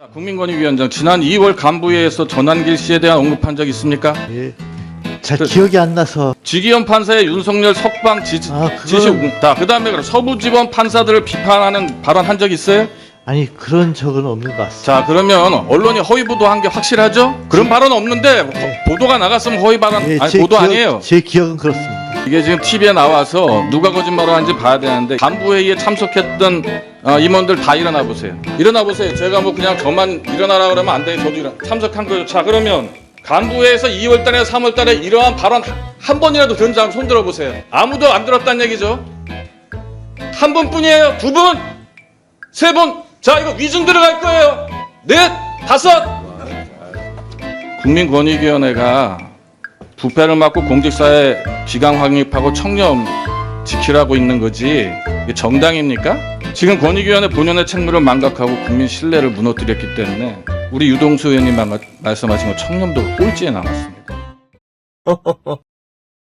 자, 국민권익위원장 지난 2월 간부회에서 전환길 씨에 대한 언급한 적 있습니까? 예. 잘 그- 기억이 안 나서 지기현 판사의 윤석열 석방 지지, 아, 그건- 지시 자 그다음에 그럼 서부지법 판사들을 비판하는 발언 한 적 있어요? 아니 그런 적은 없는 것 같습니다. 자 그러면 언론이 허위 보도한 게 확실하죠? 그런 발언 없는데 허- 보도가 나갔으면 허위 발언 예, 아니 제 보도 기억- 아니에요. 제 기억은 그렇습니다. 이게 지금 TV에 나와서 누가 거짓말을 하는지 봐야 되는데 간부회의에 참석했던 어, 임원들 다 일어나 보세요. 일어나 보세요. 제가 뭐 그냥 저만 일어나라 그러면 안 돼. 저도 일어 참석한 거예요. 자 그러면 간부회에서 2월달에 3월달에 이러한 발언 한- 한 번이라도 들은 사람 손 들어 보세요. 아무도 안 들었다는 얘기죠. 한 분뿐이에요. 두 분, 세 분. 자 이거 위증 들어갈 거예요. 넷, 다섯. 국민권익위원회가 부패를 막고 공직사회 비강 확립하고 청렴 지키라고 있는 거지 이게 정당입니까? 지금 권익위원회 본연의 책무를 망각하고 국민 신뢰를 무너뜨렸기 때문에 우리 유동수 의원님 말- 말씀하신 거 청렴도 꼴찌에 남았습니다.